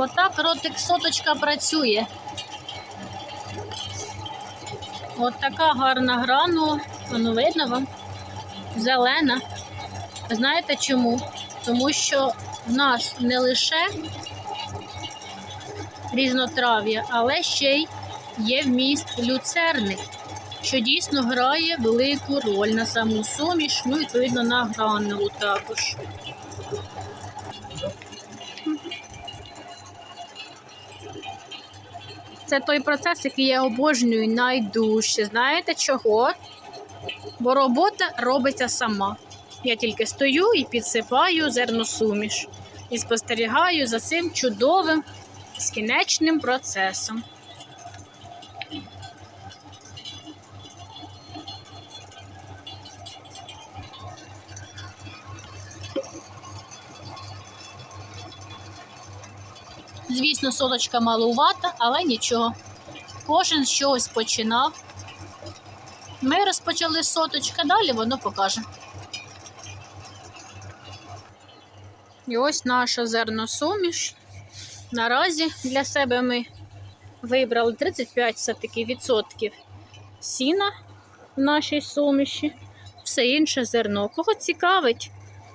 Отак ротик соточка працює. От така гарна гранула. Воно видно вам? Зелена. Знаєте чому? Тому що в нас не лише різнотрав'я, але ще й є вміст люцерни, що дійсно грає велику роль на саму суміш, ну і відповідно на гранулу також. Це той процес, який я обожнюю найдужче. Знаєте чого? Бо робота робиться сама. Я тільки стою і підсипаю зерносуміш і спостерігаю за цим чудовим скінечним процесом. Звісно, соточка малувата, але нічого. Кожен чогось починав. Ми розпочали соточка, далі воно покаже. І ось наша зерносуміш. Наразі для себе ми вибрали 35 все-таки відсотків сіна в нашій суміші, все інше зерно. Кого цікавить,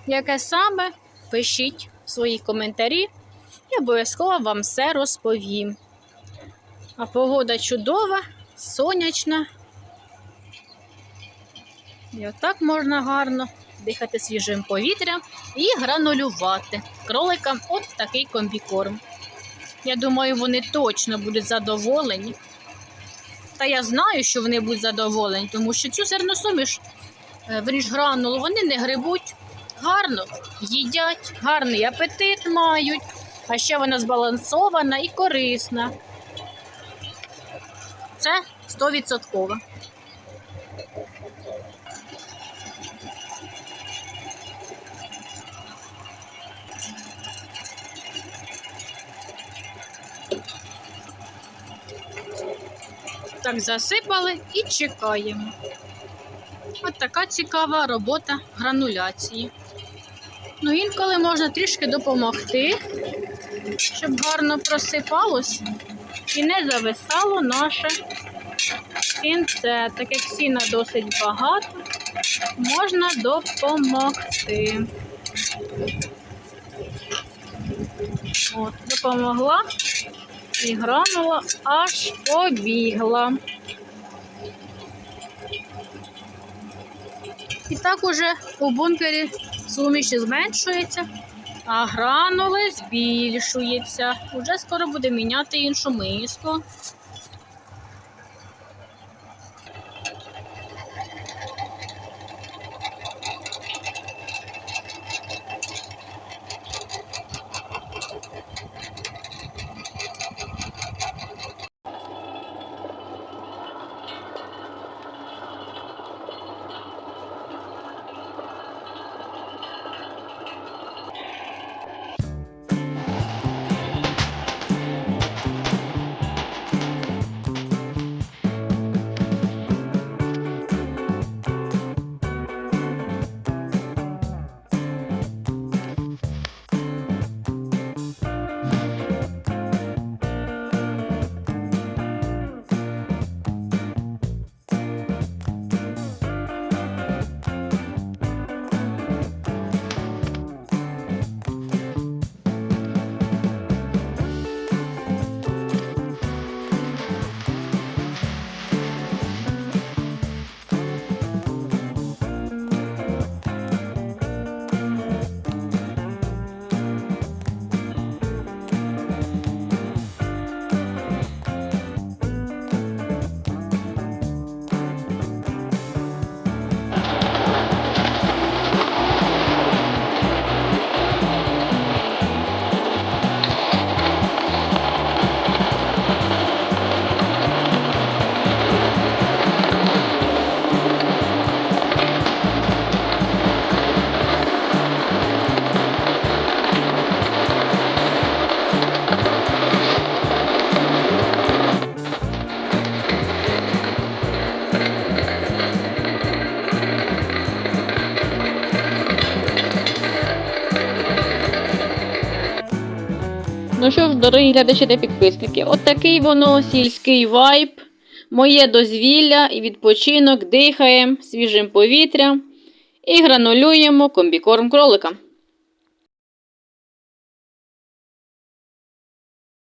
яке саме, пишіть свої коментарі і обов'язково вам все розповім. А погода чудова, сонячна. І отак можна гарно дихати свіжим повітрям і гранулювати кроликам от такий комбікорм. Я думаю, вони точно будуть задоволені. Та я знаю, що вони будуть задоволені, тому що цю зерносуміш, е, верніш гранулу, вони не грибуть, гарно їдять, гарний апетит мають, а ще вона збалансована і корисна. Це 100%. Так, засипали і чекаємо. От така цікава робота грануляції. Ну, інколи можна трішки допомогти, щоб гарно просипалось і не зависало наше кінце. Так як сіна досить багато, можна допомогти. От, допомогла і гранула аж побігла. І так уже у бункері суміші зменшується, а гранули збільшується. Уже скоро буде міняти іншу миску. Ну що ж, дорогі глядачі та підписники, от такий воно сільський вайб, моє дозвілля і відпочинок, дихаємо свіжим повітрям і гранулюємо комбікорм кролика.